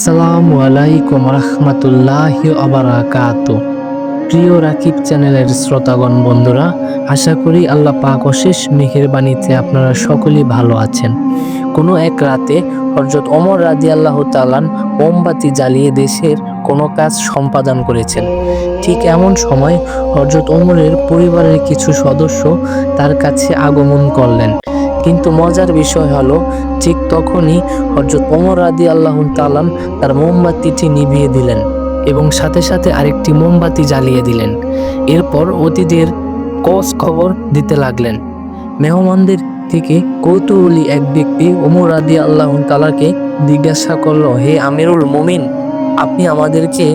আসসালামু আলাইকুম রহমতুল্লাহ আবরাকাত প্রিয় রাকিব চ্যানেলের শ্রোতাগণ বন্ধুরা, আশা করি আল্লাহ পাক অশেষ মেহেরবানিতে আপনারা সকলেই ভালো আছেন। কোনো এক রাতে হজরত অমর রাজি আল্লাহ তালান মোমবাতি জ্বালিয়ে দেশের কোনো কাজ সম্পাদন করেছেন। ঠিক এমন সময় হজরত অমরের পরিবারের কিছু সদস্য তার কাছে আগমন করলেন। কিন্তু মজার বিষয় হলো, ঠিক তখনই হজরত ওমর রাদি আল্লাহ তালাম তার মোমবাতিটি নিভিয়ে দিলেন এবং সাথে সাথে আরেকটি মোমবাতি জ্বালিয়ে দিলেন। এরপর অতিথির কোষ খবর দিতে লাগলেন। মেহমানদের থেকে কৌতূহলী এক ব্যক্তি ওমর রাদি আল্লাহ তালাকে জিজ্ঞাসা করল, হে আমিরুল মুমিন, আপনি আমাদেরকে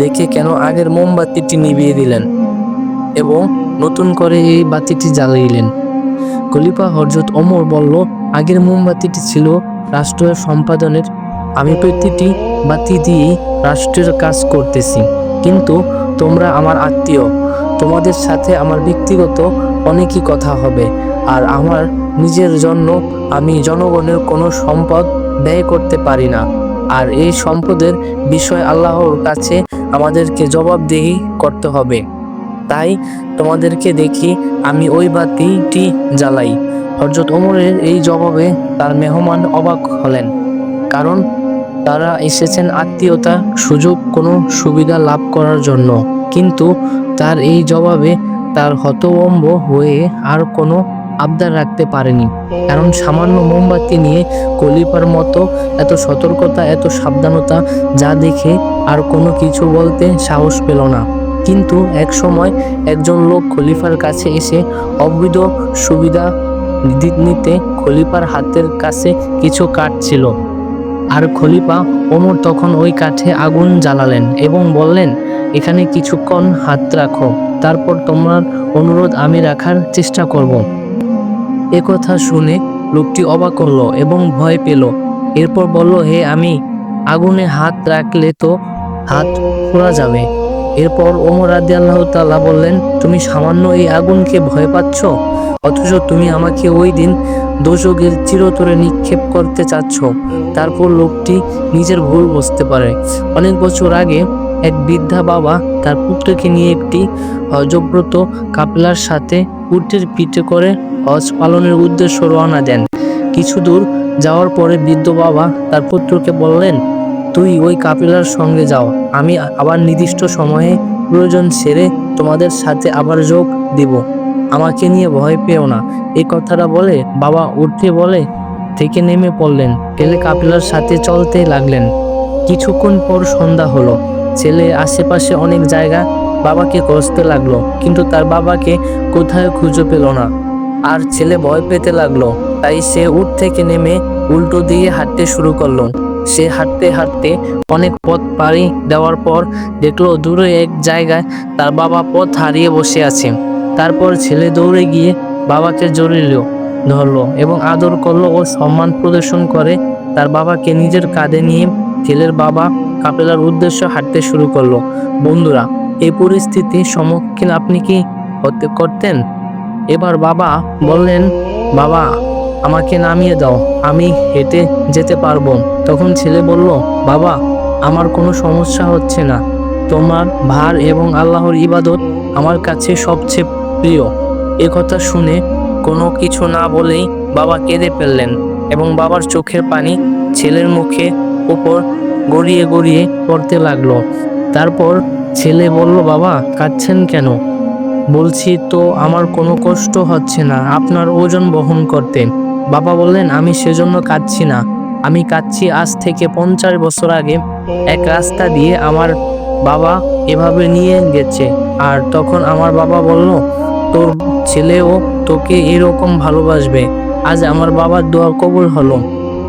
দেখে কেন আগের মোমবাতিটি নিভিয়ে দিলেন এবং নতুন করে এই বাতিটি জ্বালাইলেন খলিফা হরজত ওমর বলল, আগের মোমবাতিটি ছিল রাষ্ট্রের সম্পাদনের। আমি প্রতিটি বাতি দিয়েই রাষ্ট্রের কাজ করতেছি। কিন্তু তোমরা আমার আত্মীয়। তোমাদের সাথে আমার ব্যক্তিগত অনেকই কথা হবে। আর আমার নিজের জন্য আমি জনগণের কোনো সম্পদ ব্যয় করতে পারি না। আর এই সম্পদের বিষয় আল্লাহর কাছে আমাদেরকে জবাবদিহি করতে হবে। তাই তোমাদেরকে দেখি আমি ওই বাতিটি জ্বালাই। হজরত ওমরের এই জবাবে তার মেহমান অবাক হলেন, কারণ তারা এসেছেন আত্মীয়তা সুযোগ কোনো সুবিধা লাভ করার জন্য। কিন্তু তার এই জবাবে তার হতবম্ব হয়ে আর কোনো আবদার রাখতে পারেনি, কারণ সামান্য মোমবাতি নিয়ে কলিপার মতো এত সতর্কতা, এত সাবধানতা যা দেখে আর কোনো কিছু বলতে সাহস পেল না। কিন্তু এক সময় একজন লোক খলিফার কাছে এসে অবৈধ সুবিধা নিতে খলিফার হাতের কাছে কিছু কাঠ ছিল। আর খলিফা ওমর তখন ওই কাঠে আগুন জ্বালালেন এবং বললেন, এখানে কিছুক্ষণ হাত রাখো, তারপর তোমার অনুরোধ আমি রাখার চেষ্টা করব। কথা শুনে লোকটি অবাক হলো এবং ভয় পেল। এরপর বলল, হে আমি, আগুনে হাত রাখলে তো হাত পোড়া যাবে। এরপর ওমর রাদি আল্লাহ তাল্লাহ বললেন, তুমি সামান্য এই আগুনকে ভয় পাচ্ছ? অথচ তুমি আমাকে ওই দিন দোজকের চিরতরে নিক্ষেপ করতে চাচ্ছ। তারপর লোকটি নিজের ভুল বুঝতে পারে। অনেক বছর আগে এক বৃদ্ধা বাবা তার পুত্রকে নিয়ে একটি হজব্রত কাপলার সাথে উটের পিঠে করে হজ পালনের উদ্দেশ্য রওনা দেন। কিছু দূর যাওয়ার পরে বৃদ্ধ বাবা তার পুত্রকে বললেন তুই ওই কাপিলার সঙ্গে যাও। আমি আবার নির্দিষ্ট সময়ে প্রয়োজন সেরে তোমাদের সাথে আবার যোগ দিব। আমাকে নিয়ে ভয় পেও না। এই কথাটা বলে বাবা উঠে বলে, থেকে নেমে পড়লেন। ছেলে কাপিলার সাথে চলতে লাগলেন। কিছুক্ষণ পর সন্ধ্যা হলো। ছেলে আশেপাশে অনেক জায়গা বাবাকে খুঁজতে লাগল, কিন্তু তার বাবাকে কোথায় খুঁজে পেল না। আর ছেলে ভয় পেতে লাগল। তাই সে উঠ থেকে নেমে উল্টো দিয়ে হাঁটতে শুরু করল। সে হাঁটতে হাঁটতে অনেক পথ পাড়ি দেওয়ার পর দেখল দূরে এক জায়গায় তার বাবা পথ হারিয়ে বসে আছে। তারপর ছেলে দৌড়ে গিয়ে বাবাকে জড়িল ধরলো এবং আদর করল ও সম্মান প্রদর্শন করে। তার বাবাকে নিজের কাঁধে নিয়ে ছেলের বাবা কাপেলার উদ্দেশ্য হাঁটতে শুরু করল। বন্ধুরা, এই পরিস্থিতির সম্মুখীন আপনি কি হতে করতেন? এবার বাবা বললেন, বাবা আমাকে নামিয়ে দাও, আমি হেঁটে যেতে পারব। তখন ছেলে বলল, বাবা, আমার কোনো সমস্যা হচ্ছে না। তোমার ভার এবং আল্লাহর ইবাদত আমার কাছে সবচেয়ে প্রিয়। এ কথা শুনে কোনো কিছু না বলেই বাবা কেঁদে ফেললেন এবং বাবার চোখের পানি ছেলের মুখে উপর গড়িয়ে গড়িয়ে পড়তে লাগল। তারপর ছেলে বলল, বাবা, কাঁদছেন কেন? বলছি তো, আমার কোনো কষ্ট হচ্ছে না। আপনার ওজন বহন করতে। বাবা বললেন, আমি সেজন্য কাঁদছি না। আমি কাঁদছি আজ থেকে পঞ্চাশ বছর আগে। এক রাস্তা দিয়ে আমার বাবা এভাবে নিয়ে গেছে। আর তখন আমার বাবা বলল, তোর ছেলেও তোকে এরকম ভালোবাসবে। আজ আমার বাবার দোয়া কবুল হলো।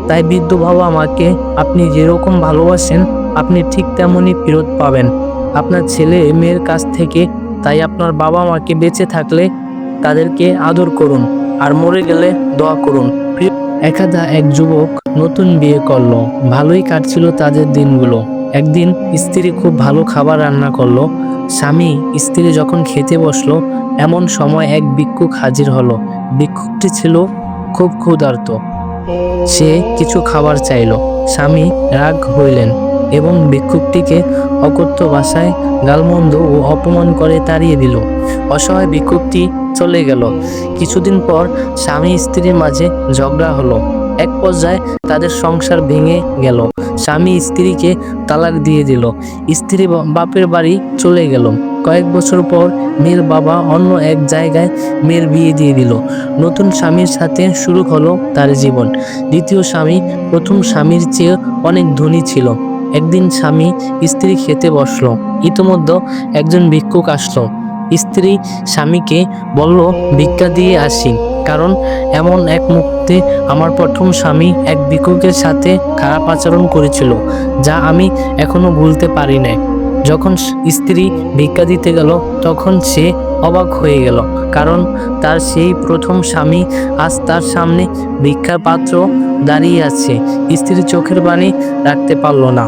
তাই বৃদ্ধ বাবা আমাকে, আপনি যেরকম ভালোবাসেন, আপনি ঠিক তেমনই ফেরত পাবেন। আপনার ছেলে মেয়ের কাছ থেকে, তাই আপনার বাবা মাকে বেঁচে থাকলে তাদেরকে আদর করুন। আর মরে গেলে দোয়া করুন। একাদা এক যুবক নতুন বিয়ে করল। ভালোই কাটছিল তাদের দিনগুলো। একদিন স্ত্রী খুব ভালো খাবার রান্না করল। স্বামী স্ত্রী যখন খেতে বসল, এমন সময় এক ভিক্ষুক হাজির হলো। ভিক্ষুকটি ছিল খুব ক্ষুধার্ত। সে কিছু খাবার চাইলো। স্বামী রাগ হইলেন। এবং ভিক্ষুকটিকে অকথ্য ভাষায় গালমন্দ ও অপমান করে তাড়িয়ে দিল। অসহায় ভিক্ষুকটি চলে গেল। কিছুদিন পর স্বামী স্ত্রীর মাঝে ঝগড়া হলো। এক পর্যায়ে তাদের সংসার ভেঙে গেল। স্বামী স্ত্রীকে তালাক দিয়ে দিল। স্ত্রী বাপের বাড়ি চলে গেল। কয়েক বছর পর মেয়ের বাবা অন্য এক জায়গায় মেয়ের বিয়ে দিয়ে দিল। নতুন স্বামীর সাথে শুরু হলো তার জীবন। দ্বিতীয় স্বামী প্রথম স্বামীর চেয়ে অনেক ধনী ছিল। একদিন স্বামী স্ত্রী খেতে বসল। ইতোমধ্যে একজন ভিক্ষুক আসলো। স্ত্রী স্বামীকে বলল, ভিক্ষা দিয়ে আসি, কারণ এমন এক মুহূর্তে আমার প্রথম স্বামী এক ভিক্ষুকের সাথে খারাপ আচরণ করেছিল, যা আমি এখনও ভুলতে পারি না যখন স্ত্রী ভিক্ষা দিতে গেল, তখন সে অবাক হয়ে গেল, কারণ তার সেই প্রথম স্বামী আজ তার সামনে ভিক্ষার পাত্র দাঁড়িয়ে আছে। স্ত্রী চোখের বাণী রাখতে পারল না।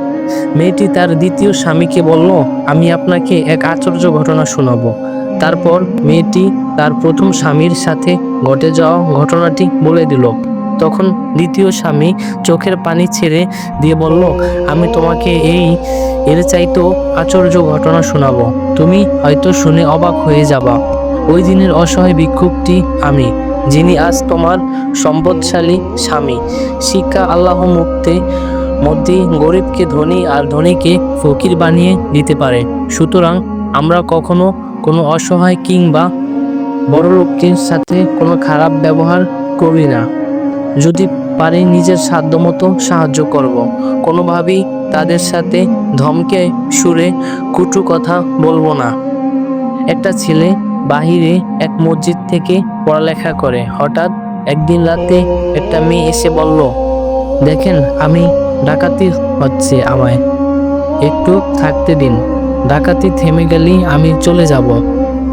মেয়েটি তার দ্বিতীয় স্বামীকে বলল, আমি আপনাকে এক আশ্চর্য ঘটনা শোনাব। তারপর মেয়েটি তার প্রথম স্বামীর সাথে ঘটে যাওয়া ঘটনাটি বলে দিল। তখন দ্বিতীয় স্বামী চোখের পানি ছেড়ে দিয়ে বলল, আমি তোমাকে এই, এর চাইতেও আশ্চর্য ঘটনা শোনাবো। তুমি হয়তো শুনে অবাক হয়ে যাবা। ওই দিনের অসহায় ভিক্ষুকটি আমি, যিনি আজ তোমার সম্পদশালী স্বামী। শিক্ষা আল্লাহ মুক্তে মধ্যে গরিবকে ধনী আর ধনীকে ফকির বানিয়ে দিতে পারে। সুতরাং আমরা কখনো কোনো অসহায় কিংবা বড় লোকের সাথে কোনো খারাপ ব্যবহার করি না। যদি পারি নিজের সাধ্যমতো সাহায্য করব। কোনোভাবেই তাদের সাথে ধমকে সুরে কুটু কথা বলব না। একটা ছেলে বাহিরে এক মসজিদ থেকে পড়ালেখা করে। হঠাৎ একদিন রাতে একটা মেয়ে এসে বলল, দেখেন, আমি ডাকাতি হচ্ছে আমায়। একটু থাকতে দিন। ডাকাতি থেমে গেলেই আমি চলে যাব।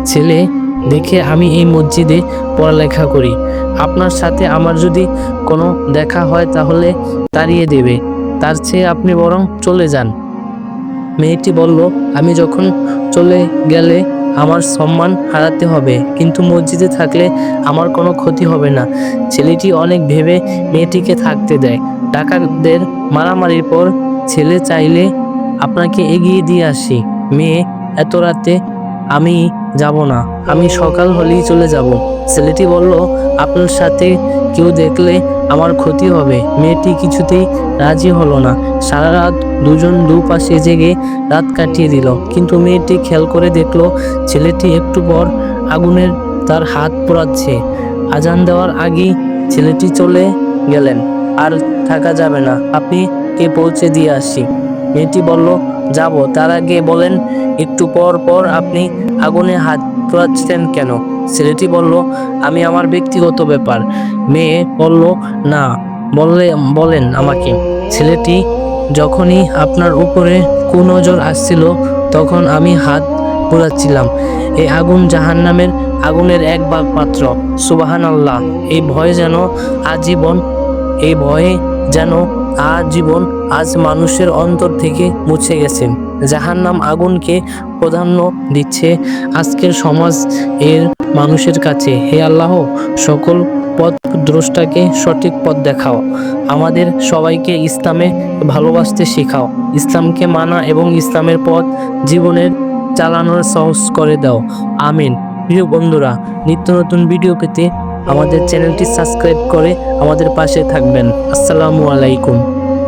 ছেলে, দেখে আমি এই মসজিদে পড়ালেখা করি। আপনার সাথে আমার যদি কোনো দেখা হয় তাহলে তাড়িয়ে দেবে। তার চেয়ে আপনি বরং চলে যান। মেয়েটি বলল, আমি যখন চলে গেলে আমার সম্মান হারাতে হবে, কিন্তু মসজিদে থাকলে আমার কোনো ক্ষতি হবে না। ছেলেটি অনেক ভেবে মেয়েটিকে থাকতে দেয়। ডাকাতদের মারামারির পর ছেলে চাইলে আপনাকে এগিয়ে দিয়ে আসি। মেয়ে, এত রাতে আমি যাব না। আমি সকাল হলেই চলে যাব। ছেলেটি বলল, আপনার সাথে কেউ দেখলে আমার ক্ষতি হবে। মেয়েটি কিছুতেই রাজি হলো না। সারা রাত দুজন দুপাশে জেগে রাত কাটিয়ে দিল। কিন্তু মেয়েটি খেয়াল করে দেখল, ছেলেটি একটু পর আগুনের তার হাত পোড়াচ্ছে। আজান দেওয়ার আগেই ছেলেটি চলে গেলেন। আর থাকা যাবে না। আপনি কে পৌঁছে দিয়ে আসি? মেয়েটি বলল, যাব। তার আগে বলেন, একটু পর পর আপনি আগুনে হাত পোড়াচ্ছেন কেন? ছেলেটি বলল, আমি আমার ব্যক্তিগত ব্যাপার। মেয়ে বলল, না। বললে, বলেন আমাকে। ছেলেটি, যখনই আপনার উপরে কুনজর আসছিল, তখন আমি হাত পোড়াচ্ছিলাম এই আগুন জাহান্নামের আগুনের এক ভাগ পাত্র সুবাহান আল্লাহ এই ভয় যেন আজীবন এই ভয়ে যেন আজীবন আজ মানুষের অন্তর থেকে মুছে গেছে যাহার নাম আগুনকে প্রাধান্য দিচ্ছে আজকের সমাজ এর মানুষের কাছে। হে আল্লাহ, সকল পথ দ্রষ্টাকে সঠিক পথ দেখাও। আমাদের সবাইকে ইসলামে ভালোবাসতে শেখাও। ইসলামকে মানা এবং ইসলামের পথ জীবনের চালানোর সহজ করে দাও। আমিন। প্রিয় বন্ধুরা, নিত্য নতুন ভিডিও পেতে আমাদের চ্যানেলটি সাবস্ক্রাইব করে আমাদের পাশে থাকবেন। আসসালামু আলাইকুম।